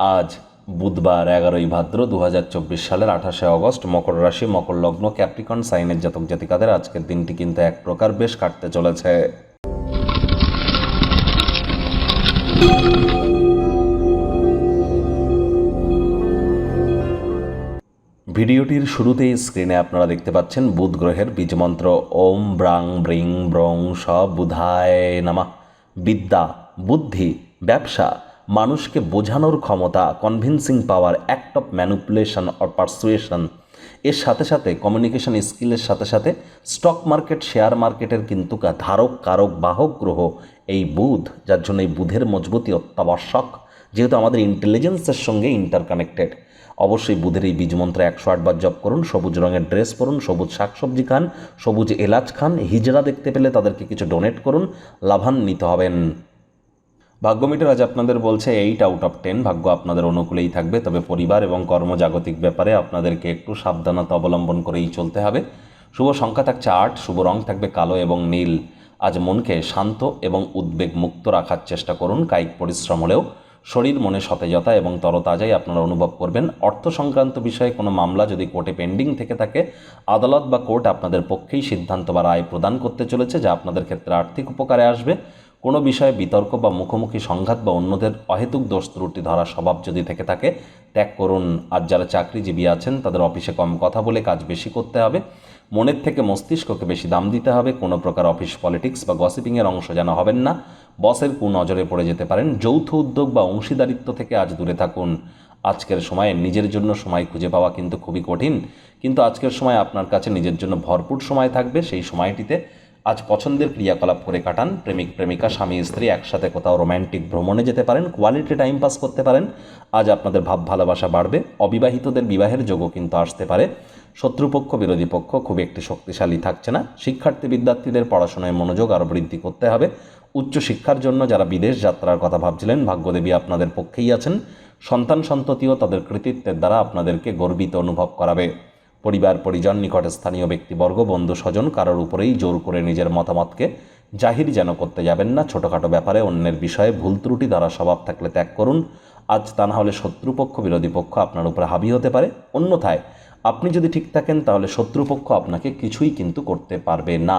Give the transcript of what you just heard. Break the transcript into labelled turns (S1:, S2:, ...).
S1: আজ বুধবার এগারোই ভাদ্র দু হাজার চব্বিশ সালের আঠাশে অগস্ট মকর রাশি, মকর লগ্ন, ক্যাপ্রিকন, সাইনের জাতক জাতিকাদের আজকের দিনটি কিন্তু এক প্রকার বেশ কাটতে চলেছে। ভিডিওটির শুরুতেই স্ক্রিনে আপনারা দেখতে পাচ্ছেন বুধ গ্রহের বীজমন্ত্র ওম ব্রাং ব্রিং ব্রং স বুধায় নামা। বিদ্যা, বুদ্ধি, ব্যবসা মানুষকে বোঝানোর ক্ষমতা convincing power act of manipulation or persuasion এর সাথে সাথে কমিউনিকেশন স্কিলের সাথে সাথে স্টক মার্কেট শেয়ার মার্কেটের কিন্তু ধারক, কারক, বাহক গ্রহ এই বুধ, যার জন্য এই বুধের মজবুতি অত্যাবশ্যক, যেহেতু আমাদের ইন্টেলিজেন্সের সঙ্গে ইন্টারকানেক্টেড অবশ্যই বুধের এই বীজমন্ত্র একশো আটবার জপ করুন, সবুজ রঙের ড্রেস পরুন, সবুজ শাকসবজি খান, সবুজ এলাচ খান, হিজড়া দেখতে পেলে তাদেরকে কিছু ডোনেট করুন, লাভান্বিত হবেন। ভাগ্যমিটার আজ আপনাদের বলছে এইট আউট অফ টেন ভাগ্য আপনাদের অনুকূলেই থাকবে, তবে পরিবার এবং কর্মজাগতিক ব্যাপারে আপনাদেরকে একটু সাবধানতা অবলম্বন করেই চলতে হবে। শুভ সংখ্যা থাকছে আট, শুভ রং থাকবে কালো এবং নীল। আজ মনকে শান্ত এবং উদ্বেগ মুক্ত রাখার চেষ্টা করুন, কায়িক পরিশ্রম হলেও। শরীর মনে সতেজতা এবং তরতাজাই আপনারা অনুভব করবেন। অর্থ সংক্রান্ত বিষয়ে কোনো মামলা যদি কোর্টে পেন্ডিং থেকে থাকে, আদালত বা কোর্ট আপনাদের পক্ষেই সিদ্ধান্ত বা রায় প্রদান করতে চলেছে, যা আপনাদের ক্ষেত্রে আর্থিক উপকারে আসবে। কোনো বিষয়ে বিতর্ক বা মুখোমুখি সংঘাত বা অন্যদের অহেতুক দোষ ত্রুটি ধরা স্বভাব যদি থেকে থাকে, ত্যাগ করুন। আর যারা চাকরিজীবী আছেন, তাদের অফিসে কম কথা বলে কাজ বেশি করতে হবে। মনের থেকে মস্তিষ্ককে বেশি দাম দিতে হবে। কোনো প্রকার অফিস পলিটিক্স বা গসিপিংয়ের অংশ যেন হবেন না। বসের কু নজরে পড়ে যেতে পারেন। যৌথ উদ্যোগ বা অংশীদারিত্ব থেকে আজ দূরে থাকুন। আজকের সময়ে নিজের জন্য সময় খুঁজে পাওয়া কিন্তু খুবই কঠিন। কিন্তু আজকের সময় আপনার কাছে নিজের জন্য ভরপুর সময় থাকবে। সেই সময়টিতে আজ পছন্দের ক্রিয়াকলাপ করে কাটান প্রেমিক, প্রেমিকা, স্বামী, স্ত্রী একসাথে কোথাও রোম্যান্টিক ভ্রমণে যেতে পারেন, কোয়ালিটি টাইম পাস করতে পারেন। আজ আপনাদের ভাব ভালোবাসা বাড়বে, অবিবাহিতদের বিবাহের যোগও কিন্তু আসতে পারে। শত্রুপক্ষ, বিরোধী পক্ষ খুব একটি শক্তিশালী থাকছে না। শিক্ষার্থী, বিদ্যার্থীদের পড়াশোনায় মনোযোগ আরও বৃদ্ধি করতে হবে। উচ্চ শিক্ষার জন্য যারা বিদেশ যাত্রার কথা ভাবছিলেন, ভাগ্যদেবী আপনাদের পক্ষেই আছেন। সন্তান সন্ততিও তাদের কৃতিত্বের দ্বারা আপনাদেরকে গর্বিত অনুভব করাবে। পরিবার, পরিজন, নিকট স্থানীয় ব্যক্তিবর্গ, বন্ধু, স্বজন কারোর উপরেই জোর করে নিজের মতামতকে জাহির যেন করতে যাবেন না। ছোটোখাটো ব্যাপারে অন্যের বিষয়ে ভুল ত্রুটি দ্বারা স্বভাব থাকলে ত্যাগ করুন। আজ তা না হলে শত্রুপক্ষ, বিরোধী পক্ষ আপনার উপরে হাবি হতে পারে। অন্যথায় আপনি যদি ঠিক থাকেন, তাহলে শত্রুপক্ষ আপনাকে কিছুই কিন্তু করতে পারবে না।